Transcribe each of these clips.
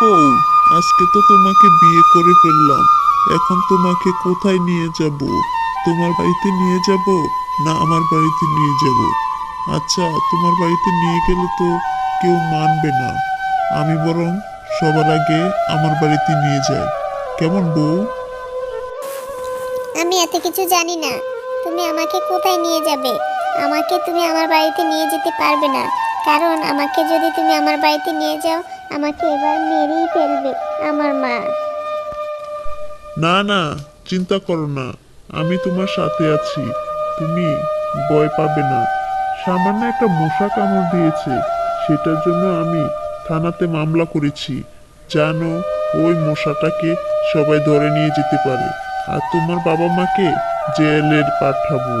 বউ, আজকে তো তোমাকে বিয়ে করে ফেললাম। এখন তোমাকে কোথায় নিয়ে যাব? তোমার বাড়িতে নিয়ে যাব না আমার বাড়িতে নিয়ে যাব? আচ্ছা তোমার বাড়িতে নিয়ে গেলে তো কেউ মানবে না। আমি বরং সবার আগে আমার বাড়িতে নিয়ে যাই। কেমন বউ? আমি এত কিছু জানি না। তুমি আমাকে কোথায় নিয়ে যাবে? আমাকে তুমি আমার বাড়িতে নিয়ে যেতে পারবে না। কারণ আমাকে যদি তুমি আমার বাড়িতে নিয়ে যাও আমাকে এবার মেরেই ফেলবে আমার মা। না না চিন্তা করো না আমি তোমার সাথে আছি তুমি ভয় পাবে না। সামান্য একটা মশা কামড় দিয়েছে সেটার জন্য আমি থানাতে মামলা করেছি জানো ওই মশাটাকে সবাই ধরে নিয়ে যেতে পারে আর তোমার বাবা মাকে জেলের পাঠাবো।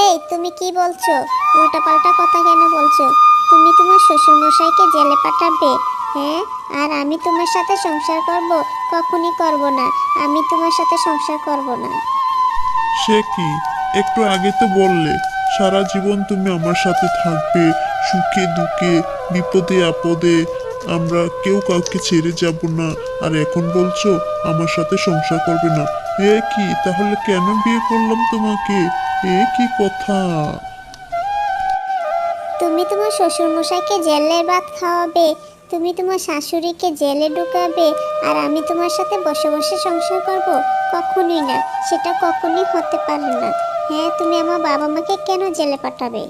এই তুমি কি বলছো? উল্টাপাল্টা কথা কেন বলছো? তুমি তোমার শ্বশুর মশাইকে জেলে পাঠাবে হ্যাঁ? আর আমি তোমার সাথে সংসার করব, কখনই করব না। আমি তোমার সাথে সংসার করব না। সে কি? একটু আগে তো বললে, সারা জীবন তুমি আমার সাথে থাকবে, সুখে, দুঃখে, বিপদে, আপদে। আমরা কেউ কাউকে ছেড়ে যাব না। আর এখন বলছো, আমার সাথে সংসার করবে না। এ কি? তাহলে কেন বিয়ে করলাম তোমাকে? এ কি কথা? তুমি তোমার শ্বশুর মশাইকে জেলের ভাত খাওয়াবে, তুমি তোমার শাশুড়িকে জেলে ঢুকাবে, আর আমি তোমার সাথে বসে বসে সংসার করব? কখনোই না। সেটা কখনোই হতে পারে না। হ্যাঁ তুমি আমার বাবা মাকে কেন জেলে পাঠাবে?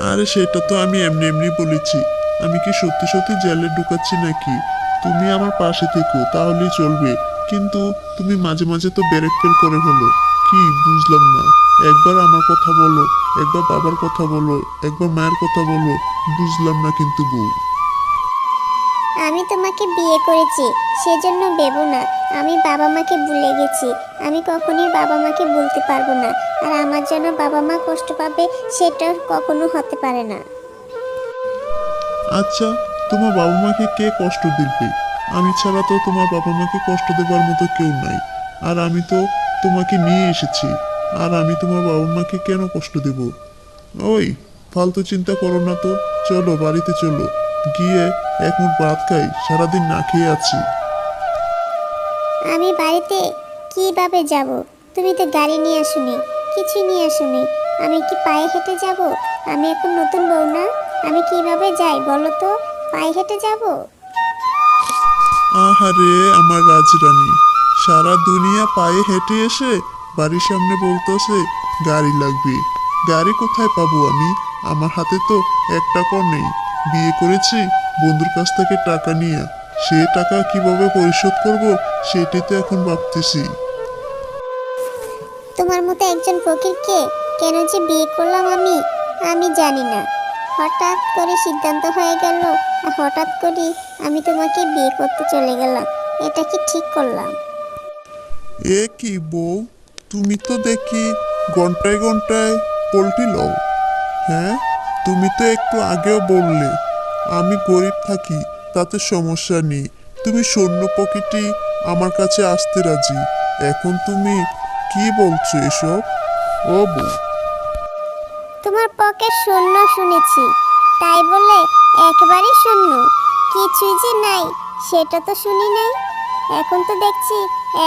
আরে, সেটা তো আমি এমনি এমনি বলেছি। আমি কি সত্যি সত্যি জেলে ঢুকাচ্ছি নাকি? তুমি আমার পাশে থেকো, তাহলেই চলবে। কিন্তু তুমি মাঝে মাঝে তো ব্রেক ফেল করে ফেলো। কি, বুঝলাম না। একবার আমার কথা বলো। একবার বাবার কথা বলো একবার মায়ের কথা বলো বুঝলাম না কিন্তু বউ। আমি তোমাকে বিয়ে করেছি সেজন্য ভেবো না। আমি বাবা মাকে ভুলে গেছি। আমি কখনোই বাবা মাকে ভুলতে পারব না। আর আমার যেন বাবা মা কষ্ট পাবে সেটা কখনো হতে পারে না। আচ্ছা তোমার বাবা মাকে কে কষ্ট দিবে? আমি ছাড়া তো তোমার বাবা মাকে কষ্ট দেবার মতো কেউ নাই। আর আমি তো তোমাকে নিয়ে এসেছি। আর আমি তোমার বাবা মাকে কেন কষ্ট দেব? ওই ফালতু চিন্তা করো না তো। চলো বাড়িতে চলো। গিয়ে এক মুঠ ভাত খাই সারাদিন না খেয়ে আছি। আমি বাড়িতে কীভাবে যাব? তুমি তো গাড়ি নিয়ে আসুনি কিছু নিয়ে আসুনি। আমি কি পায়ে হেঁটে যাব? আমি এখন নতুন বউ না। আমি কীভাবে যাই বলো তো? পায়ে হেঁটে যাব? আহারে আমার রাজরানী। সারা দুনিয়া পায়ে হেঁটে এসে বাড়ির সামনে বলতেছে গাড়ি লাগবে। গাড়ি কোথায় পাবো আমি? আমার হাতে তো এক টাকাও নেই। বিয়ে করেছি বন্ধুর কাছ থেকে টাকা নিয়ে। সে টাকা কীভাবে পরিশোধ করব সেটাই তো এখন ভাবতেছি। তোমার মতো একজন ফকিরকে কেন যে বিয়ে করলাম আমি আমি জানি না। হঠাৎ করে সিদ্ধান্ত হয়ে গেল আর হঠাৎ করে আমি তোমাকে বিয়ে করতে চলে গেলাম। এটা কি ঠিক করলাম? এ কি বউ? তুমি তো দেখি ঘন্টায় ঘন্টায় পোল্ট্রি লও। হ্যাঁ? তুমি তো একটু আগেও বললে, আমি গরিব থাকি, তাতে সমস্যা নেই। তুমি সৈন্য পকেটে আমার কাছে আসতে রাজি। এখন তুমি কি বলছো এসব? ও বউ। তোমার পকেট শূন্য শুনেছি, তাই বলে একবারই শূন্য কিছুই যে নাই, সেটা তো শুনি নাই। এখন তো দেখছি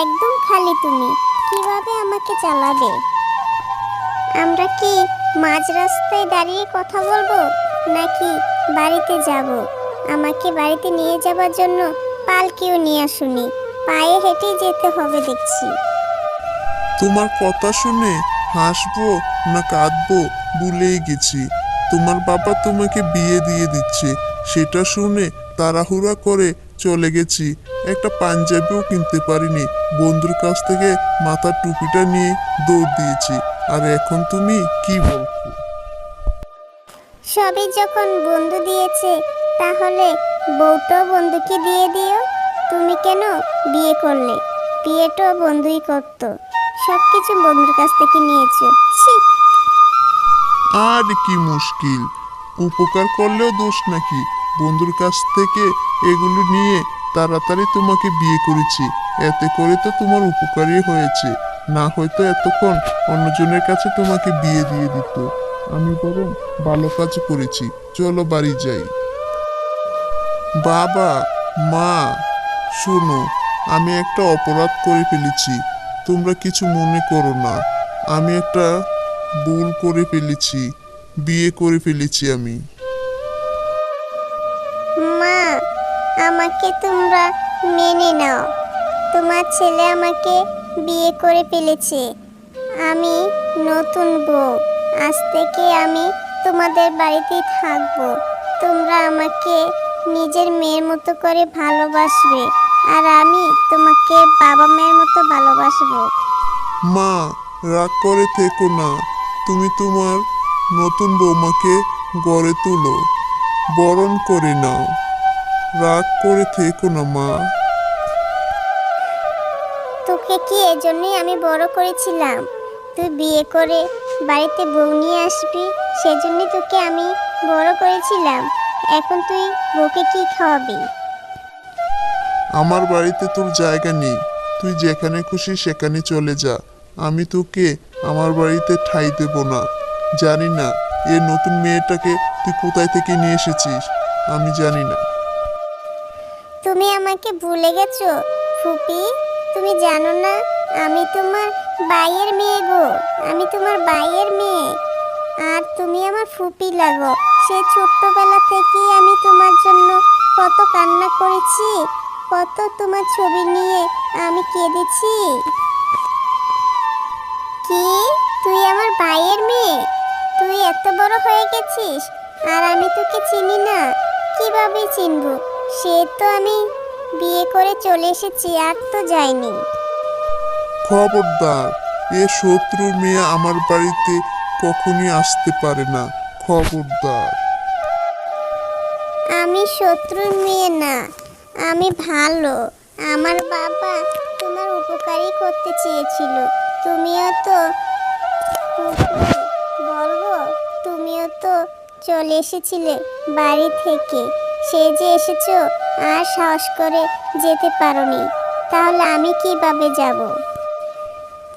একদম খালি তুমি। কীভাবে আমাকে চালাবে? আমরা কি মাঝ রাস্তায় দাঁড়িয়ে কথা বলব, নাকি বাড়িতে যাব? আমাকে বাড়িতে নিয়ে যাবার জন্য পালকিও নিয়ে আসুনি। পায়ে হেঁটেই যেতে হবে দেখছি। তোমার কথা শুনে হাসবো না কাঁদবো ভুলেই গেছি। তোমার বাবা তোমাকে বিয়ে দিয়ে দিচ্ছে। সেটা শুনে তাড়াহুড়া করে চলে গেছি। একটা পাঞ্জাবিও কিনতে পারিনি। বন্ধুর কাছ থেকে মাথার টুপিটা নিয়ে দৌড় দিয়েছি। আর এখন তুমি কি বলছো? সবই যখন বন্ধু দিয়েছে তাহলে বউটাও বন্ধুকে দিয়ে দিও। তুমি কেন বিয়ে করলে? বিয়েটাও বন্ধুই করত। সব কিছু বন্ধুর কাছ থেকে নিয়েছো। ছি। আর কি মুশকিল। উপকার করলেও দোষ নাকি? বন্ধুর কাছ থেকে এগুলো নিয়ে তাড়াতাড়ি তোমাকে বিয়ে করেছি। এতে করে তো তোমার উপকারই হয়েছে। না হয়তো এতক্ষণ অন্যজনের কাছে তোমাকে বিয়ে দিয়ে দিত। আমি বরং ভালো কাজ করেছি। চলো বাড়ি যাই। বাবা, মা, শোনো, আমি একটা অপরাধ করে ফেলেছি। তোমরা কিছু মনে করো না। আমি একটা ভুল করে ফেলেছি। বিয়ে করে ফেলেছি আমি। আমাকে তোমরা মেনে নাও। তোমার ছেলে আমাকে বিয়ে করে ফেলেছে। আমি নতুন বউ। আজ থেকে আমি তোমাদের বাড়িতে থাকব। তোমরা আমাকে নিজের মেয়ের মতো করে ভালোবাসবে। আর আমি তোমাকে বাবা মায়ের মতো ভালোবাসবো। মা, রাগ করে থেকো না। তুমি তোমার নতুন বৌমাকে গড়ে তুলো। বরণ করে নাও। রাগ করে থেকো না মা। তোকে কি এজন্যই আমি বড় করেছিলাম? তুই বিয়ে করে বাড়িতে বউ নিয়ে আসবি সেজন্যই তোকে আমি বড় করেছিলাম। এখন তুই বউকে কি খাওয়াবি? আমার বাড়িতে তোর জায়গা নেই। তুই যেখানে খুশি সেখানে চলে যা। আমি তোকে আমার বাড়িতে ঠাই দেব না। জানি না এ নতুন মেয়েটাকে তুই কোথায় থেকে নিয়ে এসেছিস? আমি জানি না। তুমি আমাকে ভুলে গেছো, ফুপি। তুমি জানো না, আমি তোমার বাইয়ের মেয়ে গো, আমি তোমার বাইয়ের মেয়ে। আর তুমি আমার ফুপি লাগো, সে ছোট্টবেলা থেকেই আমি তোমার জন্য কত কান্না করেছি, কত তোমার ছবি নিয়ে আমি কেঁদেছি। কি? তুই আমার ভাইয়ের মেয়ে? তুই এত বড় হয়ে গেছিস, আর আমি তোকে চিনি না। কীভাবে চিনবো? সে তো আমি বিয়ে করে চলে এসেছি আর তো যাইনি। খবরদার এ শত্রুর মেয়ে আমার বাড়িতে কখনই আসতে পারে না খবরদার। আমি শত্রুর মেয়ে না আমি ভালো। আমার বাবা তোমার উপকারই করতে চেয়েছিল। তুমিও তো বলব তুমিও তো চলে এসেছিলে বাড়ি থেকে। সে যে এসেছ, আর সাহস করে যেতে পারোনি। তাহলে আমি কীভাবে যাব?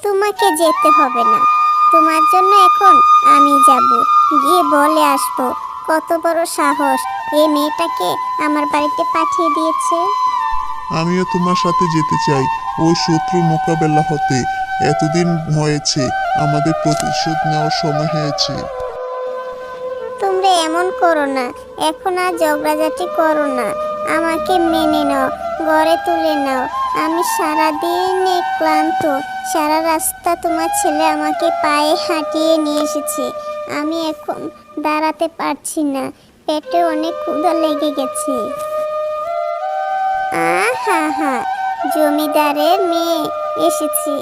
তোমাকে যেতে হবে না। তোমার জন্য এখন আমি যাব। গিয়ে বলে আসব, কত বড় সাহস। এই মেয়েটাকে আমার বাড়িতে পাঠিয়ে দিয়েছে। আমিও তোমার সাথে যেতে চাই। ওই শত্রু মোকাবেলা হতে এতদিন হয়েছে, আমাদের প্রতিশোধ নেওয়ার সময় হয়েছে। তোমরা এমন করো না। এখন আর ঝগড়াঝাটি করো না। আমাকে মেনে নাও, গড়ে তুলে নাও। আমি সারাদিন ক্লান্ত, সারা রাস্তা তোমার ছেলে আমাকে পায়ে হাঁটিয়ে নিয়ে এসেছে। আমি এখন দাঁড়াতে পারছি না। পেটে অনেক ক্ষুধা লেগে গেছে। আহা হা, জমিদারের মেয়ে এসেছে।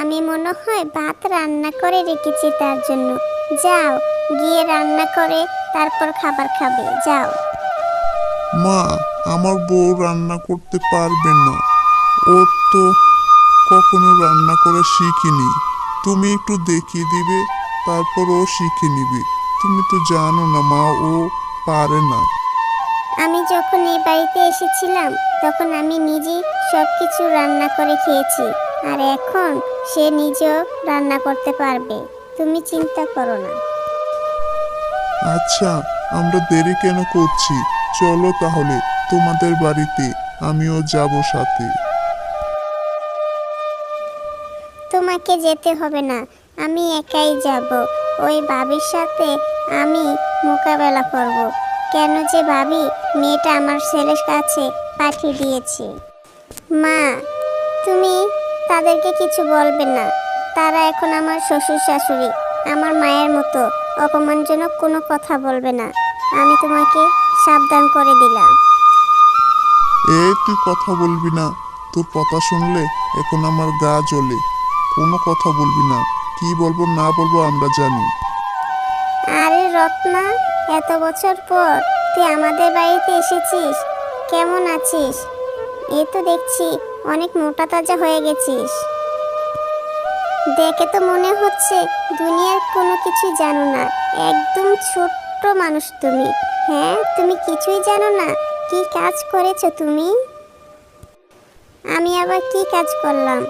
আমি মনে হয় ভাত রান্না করে রেখেছি তার জন্য। যাও গিয়ে রান্না করে তারপর খাবার খাবে যাও। মা আমার বউ রান্না করতে পারবে না। ও তো কখনো রান্না করে শিখিনি। তুমি একটু দেখিয়ে দিবে তারপর ও শিখে নিবে। তুমি তো জানো না মা ও পারে না। আমি যখন এই বাড়িতে এসেছিলাম তখন আমি নিজে সব কিছু রান্না করে খেয়েছি। আর এখন সে নিজেও রান্না করতে পারবে। তুমি চিন্তা করো না। আচ্ছা আমরা দেরি কেন করছি? চলো তাহলে তোমাদের বাড়িতে আমিও যাব সাথে। তোমাকে যেতে হবে না আমি একাই যাব। ওই ভাবির সাথে আমি মোকাবেলা করব। কেন যে ভাবি মেয়েটা আমার ছেলের কাছে পাঠিয়ে দিয়েছে। মা তুমি তাদেরকে কিছু বলবে না। তারা এখন আমার শ্বশুর শাশুড়ি আমার মায়ের মতো। অপমানজনক কোনো কথা বলবে না। আমি তোমাকে সাবধান করে দিলাম। এই তুই কথা বলবি না। তোর কথা শুনলে এখন আমার গা জ্বলে। কোনো কথা বলবি না। কি বলব না বলব আমরা জানি। আরে রত্না এত বছর পর তুই আমাদের বাড়িতে এসেছিস। কেমন আছিস? এ তো দেখছি অনেক মোটা তাজা হয়ে গেছিস। দেখে তো মনে হচ্ছে দুনিয়ার কোনো কিছু জানো না। একদম ছোট্ট মানুষ তুমি। হ্যাঁ তুমি কিছুই জানো না। কি কাজ করেছ তুমি? আমি আবার কি কাজ করলাম?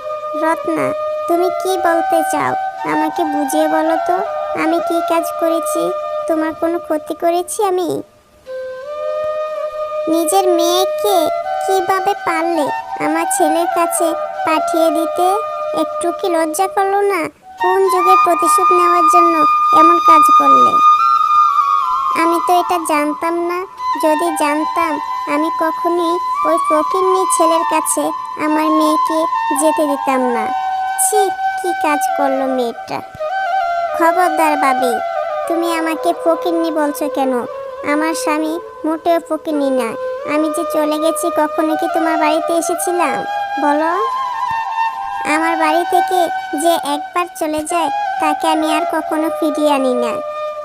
রত্না, তুমি কি বলতে চাও? আমাকে বুঝিয়ে বলো তো, আমি কি কাজ করেছি? তোমার কোনো ক্ষতি করেছি আমি? নিজের মেয়েকে কীভাবে পারলে আমার ছেলের কাছে পাঠিয়ে দিতে? একটু কি লজ্জা করল না? কোন যুগের প্রতিশোধ নেওয়ার জন্য এমন কাজ করলে? আমি তো এটা জানতাম না। যদি জানতাম, আমি কখনোই ওই ফকিন্নি ছেলের কাছে আমার মেয়েকে যেতে দিতাম না। ছি, কি কাজ করল মেয়েটা? খবরদার বাবি, তুমি আমাকে ফকিন্নি বলছো কেন? আমার স্বামী মোটেও ফকিন্নি না। আমি যে চলে গেছি, কখনো কি তোমার বাড়িতে এসেছিলাম? বলো। আমার বাড়ি থেকে যে একবার চলে যায়, তাকে আমি আর কখনো ফিরিয়ে আনি না।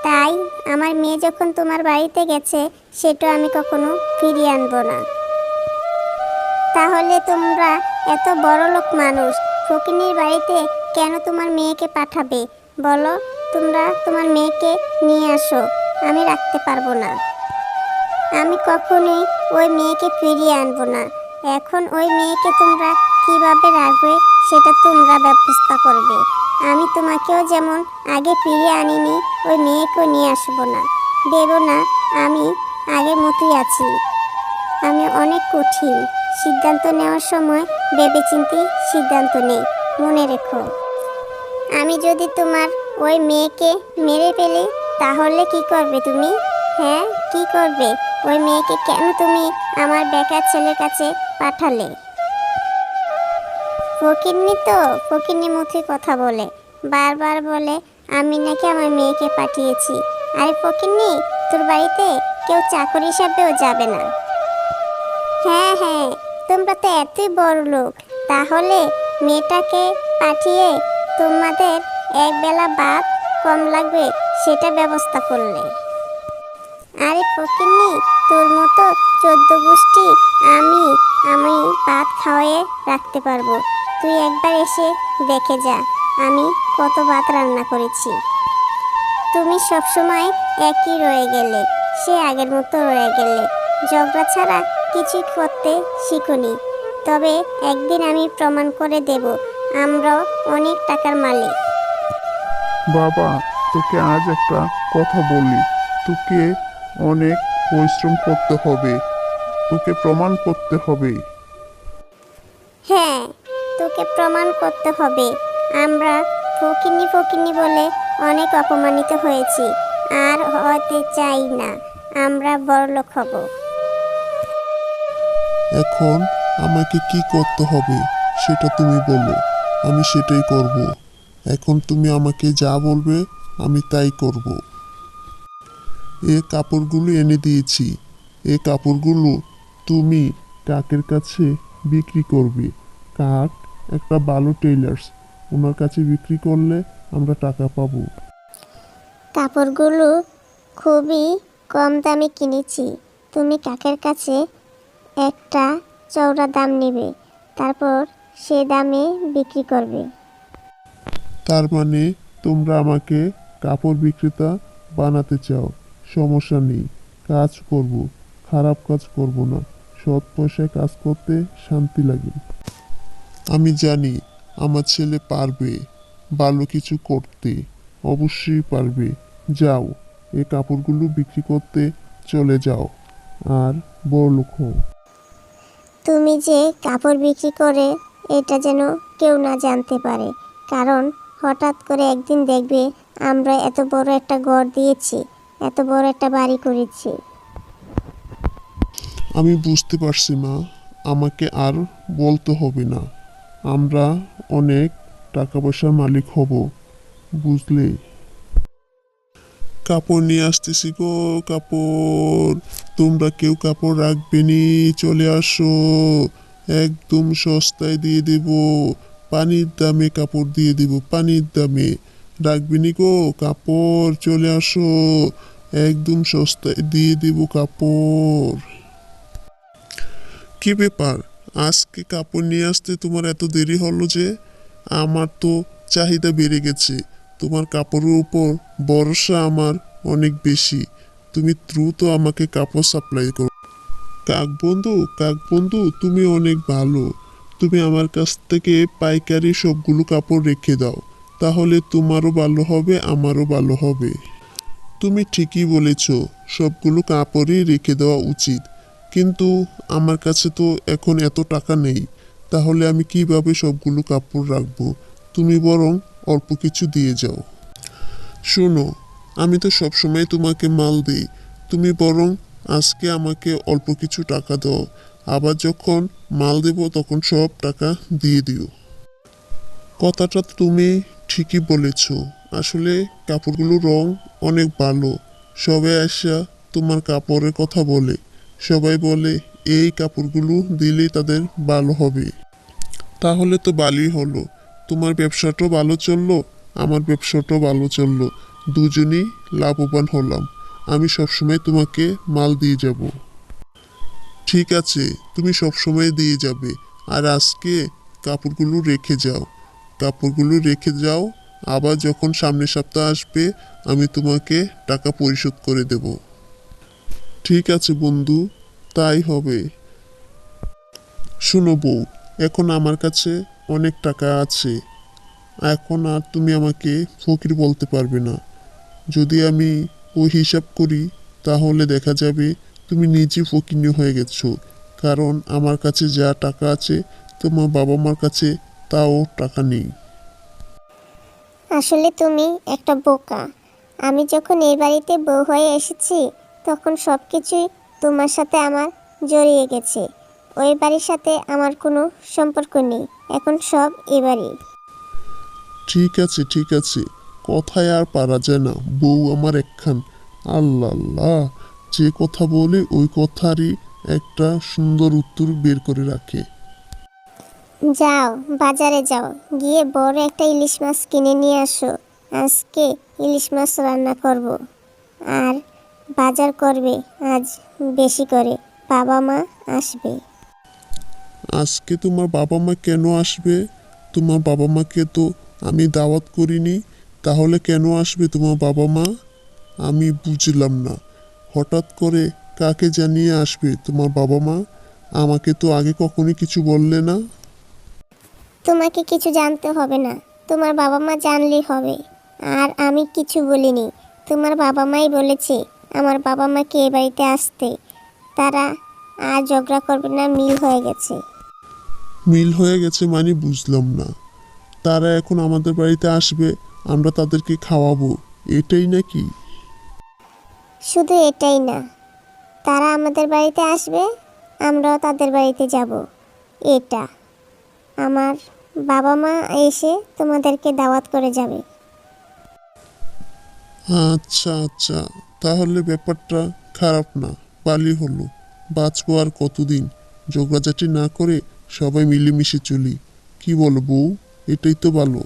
তাই আমার মেয়ে যখন তোমার বাড়িতে গেছে, সেটা আমি কখনো ফিরিয়ে আনব না। তাহলে তোমরা এত বড় লোক মানুষ, ফকিনীর বাড়িতে কেন তোমার মেয়েকে পাঠাবে? বলো, তোমরা তোমার মেয়েকে নিয়ে আসো, আমি রাখতে পারব না। আমি কখনোই ওই মেয়েকে ফিরিয়ে আনব না। এখন ওই মেয়েকে তোমরা কীভাবে রাখবে সেটা তোমরা ব্যবস্থা করবে। আমি তোমাকেও যেমন আগে ফিরিয়ে আনিনি, ওই মেয়েকেও নিয়ে আসব না। ভেবো না, আমি আগের মতোই আছি। আমি অনেক কঠিন। সিদ্ধান্ত নেওয়ার সময় ভেবেচিন্তে সিদ্ধান্ত নেই। মনে রেখো। আমি যদি তোমার ওই মেয়েকে মেরে ফেলি, তাহলে কি করবে তুমি? হ্যাঁ কি করবে? ওই মেয়েকে কেন তুমি আমার বেকার ছেলের কাছে পাঠালে? ফকিরনি তো? ফকিরনি মুখে কথা বলে। বারবার বলে, আমি নাকি আমার মেয়েকে পাঠিয়েছি। আরে ফকিরনি তোর বাড়িতে কেউ চাকর হিসাবেও যাবে না। হ্যাঁ হ্যাঁ তোমরা তো এতই বড় লোক। তাহলে মেয়েটাকে পাঠিয়ে তোমাদের এক বেলা ভাত কম লাগবে, সেটা ব্যবস্থা করলে। আরে ফকিন্নি, তোর মতো চোদ্দ গোষ্ঠী আমি আমি ভাত খাওয়ায়ে রাখতে পারব। তুই একবার এসে দেখে যা, আমি কত ভাত রান্না করেছি। তুমি সবসময় একই রয়ে গেলে, সে আগের মতো রয়ে গেলে। ঝগড়া ছাড়া কিছুই করতে শিখুনি। তবে একদিন আমি প্রমাণ করে দেব আমরা অনেক টাকার মালিক। বাবা, তোকে আজ একটা কথা বলি। তোকে অনেক পরিশ্রম করতে হবে। তোকে প্রমাণ করতে হবে। তোকে প্রমাণ করতে হবে। আমরা ফকিনি ফকিনি বলে অনেক অপমানিত হয়েছি। আর হতে চাই না। আমরা বড়লোক হব। এখন আমাকে কি করতে হবে সেটা তুমি বলো। আমি সেটাই করব। এখন তুমি আমাকে যা বলবে আমি তাই করব। এ কাপড়গুলো এনে দিয়েছি। এ কাপড়গুলো তুমি কাকের কাছে বিক্রি করবে। কাক একটা ভালো টেইলার্স। ওনার কাছে বিক্রি করলে আমরা টাকা পাবো। কাপড়গুলো খুবই কম দামে কিনেছি। তুমি কাকের কাছে একটা চওড়া দাম নেবে তারপর সে দামে বিক্রি করবে। তার মানে তোমরা আমাকে কাপড় বিক্রেতা বানাতে চাও সমস্যা নেই কাজ করব খারাপ কাজ করব না সৎ পয়সায় কাজ করতে শান্তি লাগে। আমি জানি আমার ছেলে পারবে ভালো কিছু করতে অবশ্যই পারবে। যাও এই কাপড়গুলো বিক্রি করতে চলে যাও। আর বড় লোক হও। তুমি যে কাপড় বিক্রি করে এটা যেন কেউ না জানতে পারে। কারণ হঠাৎ করে একদিন দেখবে আমরা এত বড় একটা ঘর দিয়েছি এত বড় একটা বাড়ি করেছি। আমি বুঝতে পারছি মা আমাকে আর বলতে হবে না। আমরা অনেক টাকা পয়সার মালিক হব, বুঝলে? কাপড় নিয়ে আসতেছি গো, কাপড়। তোমরা কেউ কাপড় রাখবে নি, চলে আসো। একদম সস্তায় দিয়ে দেব। পানির দামে কাপড় দিয়ে দেব, পানির দামে। রাখবে নি গো, কাপড়, চলে আসো। একদম সস্তায় দিয়ে দেব কাপড়। কি ব্যাপার? আজকে কাপড় নিয়ে আসতে তোমার এত দেরি হলো যে আমার তো চাহিদা বেড়ে গেছে। তোমার কাপড়ের উপর ভরসা আমার অনেক বেশি। তুমি দ্রুত আমাকে কাপড় সাপ্লাই করো। কাক বন্ধু কাক বন্ধু, তুমি অনেক ভালো। তুমি আমার কাছ থেকে পাইকারি সবগুলো কাপড় রেখে দাও। তাহলে তোমারও ভালো হবে, আমারও ভালো হবে। তুমি ঠিকই বলেছ, সবগুলো কাপড়ই রেখে দেওয়া উচিত। কিন্তু আমার কাছে তো এখন এত টাকা নেই, তাহলে আমি কীভাবে সবগুলো কাপড় রাখব? তুমি বরং অল্প কিছু দিয়ে যাও। শোনো, আমি তো সবসময় তোমাকে মাল দিই, তুমি বরং আজকে আমাকে অল্প কিছু টাকা দাও, আবার যখন মাল দেব তখন সব টাকা দিয়ে দিও। কথাটা তুমি ঠিকই বলেছ, আসলে কাপড়গুলোর রং অনেক ভালো, সবে আসা তোমার কাপড়ের কথা বলে। সবাই বলে, এই কাপড়গুলো দিলেই তাদের ভালো হবে। তাহলে তো ভালোই হলো। তোমার ব্যবসাটাও ভালো চলল, আমার ব্যবসাটাও ভালো চলল। দুজনেই লাভবান হলাম। আমি সবসময় তোমাকে মাল দিয়ে যাব। ঠিক আছে, তুমি সবসময় দিয়ে যাবে। আর আজকে কাপড়গুলো রেখে যাও। কাপড়গুলো রেখে যাও, আবার যখন সামনের সপ্তাহ আসবে, আমি তোমাকে টাকা পরিশোধ করে দেব। ঠিক আছে, বন্ধু। তাই হবে। শোনো বউ, এখন আমার কাছে অনেক টাকা আছে। এখন আর তুমি আমাকে ফকির বলতে পারবে না। যদি আমি ওই হিসাব করি, তাহলে দেখা যাবে তুমি নিজে ফকিনি হয়ে গেছো। কারণ আমার কাছে যা টাকা আছে, তোমার বাবা মার কাছে তাও টাকা নেই। আসলে তুমি একটা বোকা। আমি যখন এই বাড়িতে বউ হয়ে এসেছি তখন সব কিছুই তোমার সাথে আমার জড়িয়ে গেছে। ওই বাড়ির সাথে আমার কোনো সম্পর্ক নেই। এখন সব এ বাড়ি। ঠিক আছে ঠিক আছে। কথায় আর পারা যায় না। বউ আমার একখান। আল্লাহ আল্লাহ যে কথা বলে ওই কথারই একটা সুন্দর উত্তর বের করে রাখে। যাও বাজারে যাও। গিয়ে বড় একটা ইলিশ মাছ কিনে নিয়ে আসো। আজকে ইলিশ মাছ রান্না করব। আর বাজার করবে আজ বেশি করে। বাবা মা আসবে। আজকে তোমার বাবা মা কেন আসবে? তোমার বাবা মাকে তো আমি দাওয়াত করিনি তাহলে কেন আসবে তোমার বাবা মা? আমি বুঝলাম না। হঠাৎ করে কাকে জানিয়ে আসবে তোমার বাবা মা? আমাকে তো আগে কখনই কিছু বললে না। তোমাকে কিছু জানতে হবে না। তোমার বাবা মা জানলেই হবে। আর আমি কিছু বলিনি। তোমার বাবা মাই বলেছে আমার বাবা মাকে এ বাড়িতে আসতে তারা আর ঝগড়া করবে না মিল হয়ে গেছে। মিল হয়ে গেছে মানে বুঝলাম না। তারা এখন আমাদের বাড়িতে আসবে আমরা তাদেরকে খাওয়াবো এটাই নাকি? শুধু এটাই না তারা আমাদের বাড়িতে আসবে আমরাও তাদের বাড়িতে যাব এটা। আমার বাবা মা এসে তোমাদেরকে দাওয়াত করে যাবে। আচ্ছা আচ্ছা। তাহলে ব্যাপারটা খারাপ না বালি হলো। বাঁচবো আর কতদিন? ঝগড়াঝাটি না করে সবাই মিলেমিশে চলি। কি বলো বউ? এটাই তো ভালো।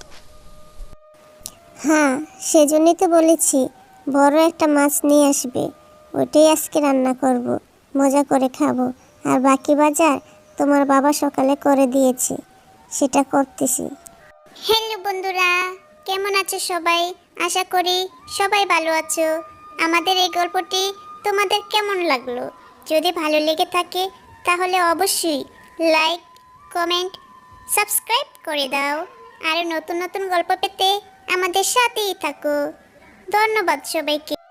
হ্যাঁ সেজন্যই তো বলেছি বড় একটা মাছ নিয়ে আসবে। ওটাই আজকে রান্না করব মজা করে খাব। আর বাকি বাজার তোমার বাবা সকালে করে দিয়েছে সেটা করতেছি। হ্যালো বন্ধুরা কেমন আছো সবাই? আশা করি সবাই ভালো আছো। আমাদের এই গল্পটি তোমাদের কেমন লাগল? যদি ভালো লেগে থাকে, তাহলে অবশ্যই লাইক কমেন্ট সাবস্ক্রাইব করে দাও। আর নতুন নতুন গল্প পেতে আমাদের সাথেই থাকো। ধন্যবাদ সবাইকে।